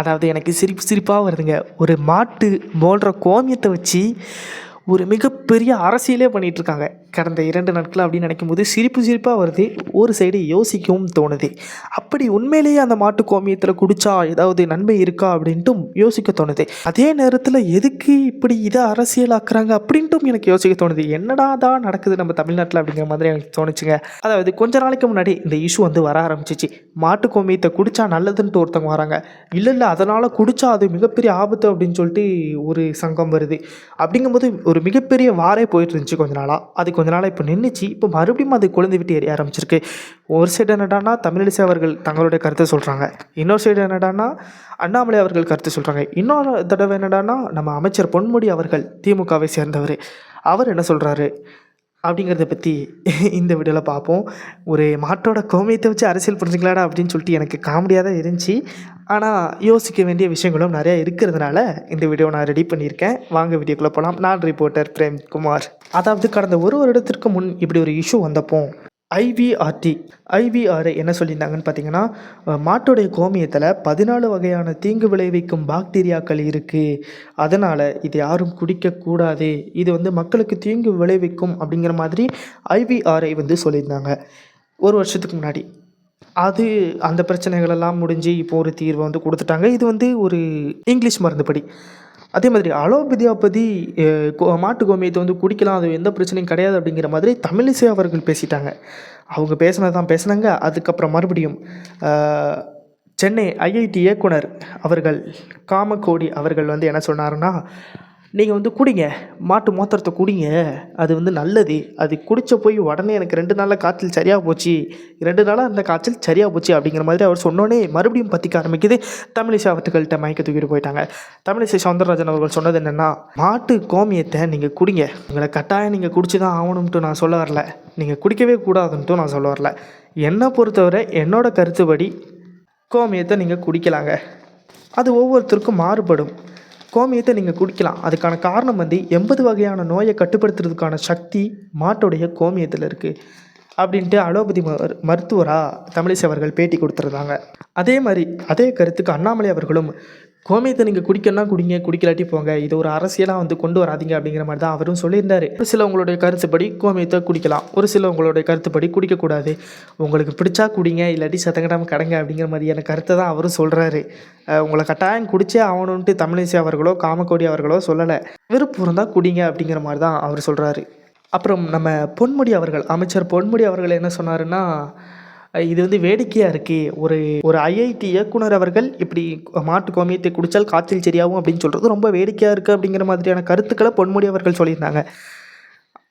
அதாவது எனக்கு சிரிப்பு சிரிப்பாக வருதுங்க. ஒரு மாட்டு போன்ற கோமியத்தை வச்சு ஒரு மிகப்பெரிய அரசியலே பண்ணிகிட்ருக்காங்க இருக்காங்க. கடந்த இரண்டு நாட்கள் அப்படின்னு நினைக்கும் போது சிரிப்பு சிரிப்பாக வருது. ஒரு சைடு யோசிக்கவும் தோணுது. அப்படி உண்மையிலேயே அந்த மாட்டு கோமியத்தில் குடிச்சா ஏதாவது நன்மை இருக்கா அப்படின்ட்டும் யோசிக்க தோணுது. அதே நேரத்தில் எதுக்கு இப்படி இதை அரசியலாக்குறாங்க அப்படின்ட்டும் எனக்கு யோசிக்க தோணுது. என்னடா தான் நடக்குது நம்ம தமிழ்நாட்டில் அப்படிங்கிற மாதிரி எனக்கு தோணுச்சுங்க. அதாவது கொஞ்ச நாளைக்கு முன்னாடி இந்த இஷ்யூ வந்து வர ஆரம்பிச்சிச்சு. மாட்டு கோமியத்தை குடிச்சா நல்லதுன்ட்டு ஒருத்தவங்க வராங்க. இல்லை இல்லை அதனால் குடிச்சா அது மிகப்பெரிய ஆபத்து அப்படின்னு சொல்லிட்டு ஒரு சங்கம் வருது. அப்படிங்கும்போது ஒரு மிகப்பெரிய வாரே போயிட்டு இருந்துச்சு கொஞ்ச நாளாக அதுக்கு கொஞ்ச நாளாக இப்போ நின்றுச்சு இப்போ மறுபடியும் அது குழந்தை விட்டு எரிய ஆரம்பிச்சிருக்கு. ஒரு சைடு என்னடான்னா தமிழிசை அவர்கள் தங்களுடைய கருத்தை சொல்கிறாங்க இன்னொரு சைடு என்னடான்னா அண்ணாமலை அவர்கள் கருத்து சொல்கிறாங்க இன்னொரு தடவை என்னடான்னா நம்ம அமைச்சர் பொன்முடி அவர்கள் திமுகவை சேர்ந்தவர். அவர் என்ன சொல்கிறாரு அப்படிங்கிறத பற்றி இந்த வீடியோவில் பார்ப்போம். ஒரு மாட்டோட கோமியத்தை வச்சு அரசியல் புரிஞ்சுக்கலாடா அப்படின்னு சொல்லிட்டு எனக்கு காமெடியாக தான் இருந்துச்சு. ஆனால் யோசிக்க வேண்டிய விஷயங்களும் நிறையா இருக்கிறதுனால இந்த வீடியோ நான் ரெடி பண்ணியிருக்கேன். வாங்க வீடியோக்குள்ளே போகலாம் நான் ரிப்போர்ட்டர் பிரேம்குமார். அதாவது கடந்த ஒரு வருடத்திற்கு முன் இப்படி ஒரு இஷ்யூ வந்தப்போ ஐவிஆர்டி ஐவிஆர்ஐ என்ன சொல்லியிருந்தாங்கன்னு பார்த்தீங்கன்னா மாட்டுடைய கோமியத்தில் பதினாலு வகையான தீங்கு விளைவிக்கும் பாக்டீரியாக்கள் இருக்குது அதனால் இது யாரும் குடிக்கக்கூடாது இது வந்து மக்களுக்கு தீங்கு விளைவிக்கும் அப்படிங்கிற மாதிரி ஐவிஆர்ஐ வந்து சொல்லியிருந்தாங்க. ஒரு வருஷத்துக்கு முன்னாடி. அது அந்த பிரச்சனைகளெல்லாம் முடிஞ்சு இப்போ ஒரு தீர்வை வந்து கொடுத்துட்டாங்க. இது வந்து ஒரு இங்கிலீஷ் மருந்துப்படி. அதே மாதிரி அலோபதியாபதி கோ- மாட்டு கோமியத்தை வந்து குடிக்கலாம் அது எந்த பிரச்சனையும் கிடையாது அப்படிங்கிற மாதிரி தமிழிசை அவர்கள் பேசிட்டாங்க. அவங்க பேசினது தான் பேசினாங்க. அதுக்கப்புறம் மறுபடியும் சென்னை ஐஐடி இயக்குனர் அவர்கள் காமக்கோடி அவர்கள் வந்து என்ன சொன்னாருன்னா நீங்கள் வந்து குடிங்க. மாட்டு மோத்திரத்தை குடிங்க. அது வந்து நல்லது. அது குடிச்ச போய் உடனே எனக்கு ரெண்டு நாளில் காய்ச்சல் சரியாக போச்சு. ரெண்டு நாளாக அந்த காய்ச்சல் சரியாக போச்சு அப்படிங்கிற மாதிரி அவர் சொன்னோன்னே மறுபடியும் பற்றிக்க ஆரம்பிக்குது. தமிழிசை அவர்கள்ட்ட மயக்க தூக்கிட்டு போயிட்டாங்க. தமிழிசை சவுந்தரராஜன் அவர்கள் சொன்னது என்னென்னா மாட்டு கோமியத்தை நீங்கள் குடிங்க. உங்களை கட்டாயம் நீங்கள் குடிச்சு தான் ஆகணும்ட்டு நான் சொல்ல வரல. நீங்கள் குடிக்கவே கூடாதுன்ட்டு நான் சொல்ல வரல. என்னை பொறுத்தவரை என்னோடய கருத்துப்படி கோமியத்தை நீங்கள் குடிக்கலாங்க. அது ஒவ்வொருத்தருக்கும் மாறுபடும். கோமியத்தை நீங்கள் குடிக்கலாம். அதுக்கான காரணம் வந்து எண்பது வகையான நோயை கட்டுப்படுத்துறதுக்கான சக்தி மாட்டுடைய கோமியத்தில் இருக்குது அப்படின்ட்டு அலோபதி மரு மருத்துவராக தமிழிசை அவர்கள் பேட்டி கொடுத்துருந்தாங்க. அதே மாதிரி அதே கருத்துக்கு அண்ணாமலை அவர்களும் கோமியத்தை நீங்கள் குடிக்கணும்னா குடிங்க குடிக்கலாட்டி போங்க. இது ஒரு அரசியலாக வந்து கொண்டு வராதீங்க அப்படிங்கிற மாதிரி தான் அவரும் சொல்லியிருந்தாரு. ஒரு சில உங்களுடைய கருத்துப்படி கோமியத்தை குடிக்கலாம். ஒரு சில உங்களுடைய கருத்துப்படி குடிக்கக்கூடாது. உங்களுக்கு பிடிச்சா குடிங்க இல்லாட்டி சத்தங்கடாமல் கடங்க அப்படிங்கிற மாதிரியான கருத்தை தான் அவரும் சொல்கிறாரு உங்களை கட்டாயம் குடிச்சே ஆகணுன்ட்டு தமிழிசை அவர்களோ காமக்கோடி அவர்களோ சொல்லலை. விருப்பம் இருந்தால் குடிங்க அப்படிங்கிற மாதிரி தான் அவர் சொல்கிறாரு அப்புறம் நம்ம பொன்முடி அவர்கள் அமைச்சர் பொன்முடி அவர்கள் என்ன சொன்னாருன்னா இது வந்து வேடிக்கையாக இருக்குது ஒரு ஒரு ஐஐடி இயக்குனர் அவர்கள் இப்படி மாட்டு கோமியத்தை குடித்தால் காய்ச்சல் சரியாகும் அப்படின்னு சொல்கிறது ரொம்ப வேடிக்கையாக இருக்குது அப்படிங்கிற மாதிரியான கருத்துக்களை பொன்முடி அவர்கள் சொல்லியிருந்தாங்க.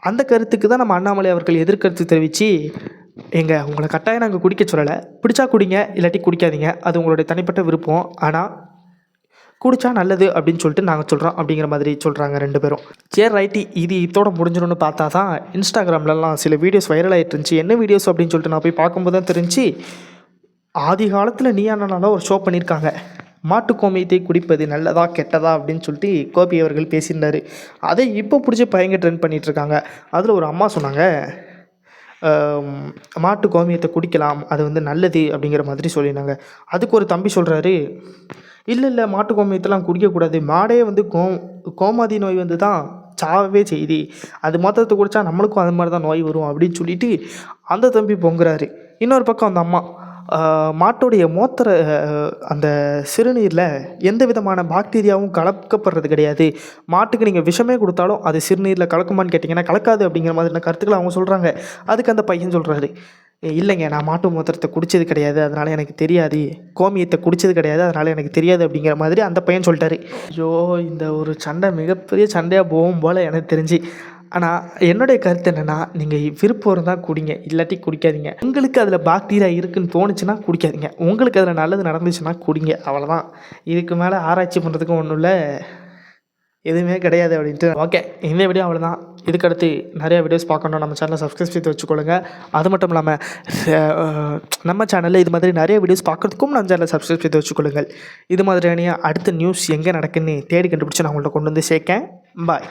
அந்த கருத்துக்கு தான் நம்ம அண்ணாமலை அவர்கள் எதிர்கருத்து தெரிவித்து எங்கள் உங்களை கட்டாயம் நாங்கள் குடிக்க சொல்லலை. பிடிச்சா குடிங்க இல்லாட்டி குடிக்காதீங்க. அது உங்களுடைய தனிப்பட்ட விருப்பம். ஆனால் குடிச்சா நல்லது அப்படின்னு சொல்லிட்டு நாங்கள் சொல்கிறோம் அப்படிங்கிற மாதிரி சொல்கிறாங்க ரெண்டு பேரும். சரி ரைட்டி இது இதோட முடிஞ்சிடும்னு பார்த்தா தான் இன்ஸ்டாகிராம்லலாம் சில வீடியோஸ் வைரல் ஆகிட்டு இருந்துச்சு. என்ன வீடியோஸ் அப்படின்னு சொல்லிட்டு நான் போய் பார்க்கும்போது தான் தெரிஞ்சு ஆதி காலத்தில் நீ ஒரு ஷோ பண்ணியிருக்காங்க. மாட்டு கோமியத்தை குடிப்பது நல்லதா கெட்டதா அப்படின்னு சொல்லிட்டு கோபி அவர்கள் பேசியிருந்தாரு. அதை இப்போ பிடிச்சி பையங்க ட்ரெண்ட் பண்ணிகிட்ருக்காங்க அதில் ஒரு அம்மா சொன்னாங்க மாட்டு கோமியத்தை குடிக்கலாம். அது வந்து நல்லது அப்படிங்கிற மாதிரி சொல்லியிருந்தாங்க. அதுக்கு ஒரு தம்பி சொல்கிறாரு இல்லை இல்லை மாட்டு கோமியத்தெல்லாம் குடிக்கக்கூடாது. மாடே வந்து கோ கோமாதி நோய் வந்து தான் சாவவே செய்தி அது மொத்தத்தை குடித்தா நம்மளுக்கும் அது மாதிரி தான் நோய் வரும் அப்படின்னு சொல்லிட்டு அந்த தம்பி பொங்குறாரு. இன்னொரு பக்கம் அந்த அம்மா மாட்டுடைய மோத்திர அந்த சிறுநீரில் எந்த விதமான பாக்டீரியாவும் கலக்கப்படுறது கிடையாது. மாட்டுக்கு நீங்கள் விஷமே கொடுத்தாலும் அது சிறுநீரில் கலக்குமான்னு கேட்டிங்கன்னா கலக்காது அப்படிங்கிற மாதிரியான கருத்துக்களை அவங்க சொல்கிறாங்க அதுக்கு அந்த பையன் சொல்கிறாரு இல்லைங்க நான் மாட்டு மூத்திரத்தை குடித்தது கிடையாது அதனால் எனக்கு தெரியாது. கோமியத்தை குடித்தது கிடையாது அதனால் எனக்கு தெரியாது அப்படிங்கிற மாதிரி அந்த பையன் சொல்லிட்டாரு. ஐயோ இந்த ஒரு சண்டை மிகப்பெரிய சண்டையாக போகும் போல் எனக்கு தெரிஞ்சு. ஆனால் என்னுடைய கருத்து என்னென்னா நீங்கள் விருப்பம் இருந்தால் குடிங்க இல்லாட்டி குடிக்காதீங்க. உங்களுக்கு அதில் பாக்டீரியா இருக்குன்னு தோணுச்சுன்னா குடிக்காதீங்க. உங்களுக்கு அதில் நல்லது நடந்துச்சுன்னா குடிங்க அவ்வளோதான் இதுக்கு மேலே ஆராய்ச்சி பண்ணுறதுக்கு ஒன்றும் இல்லை. எதுவுமே கிடையாது அப்படின்ட்டு. ஓகே இந்த வீடியோ அவ்வளோதான் இதுக்கடுத்து நிறைய வீடியோஸ் பார்க்கணும். நம்ம சேனலை சப்ஸ்கிரைப் செய்து வச்சுக்கொள்ளுங்க. அது மட்டும் இல்லாமல் நம்ம சேனலில் இது மாதிரி நிறைய வீடியோஸ் பார்க்குறதுக்கும் நம்ம சேனலை சப்ஸ்கிரைப் செய்து வச்சுக்கொள்ளுங்கள். இது மாதிரியான அடுத்த நியூஸ் எங்கே நடக்குன்னு தேடி கண்டுபிடிச்சி நான் உங்கள்கிட்ட கொண்டு வந்து சேர்க்கேன். பாய்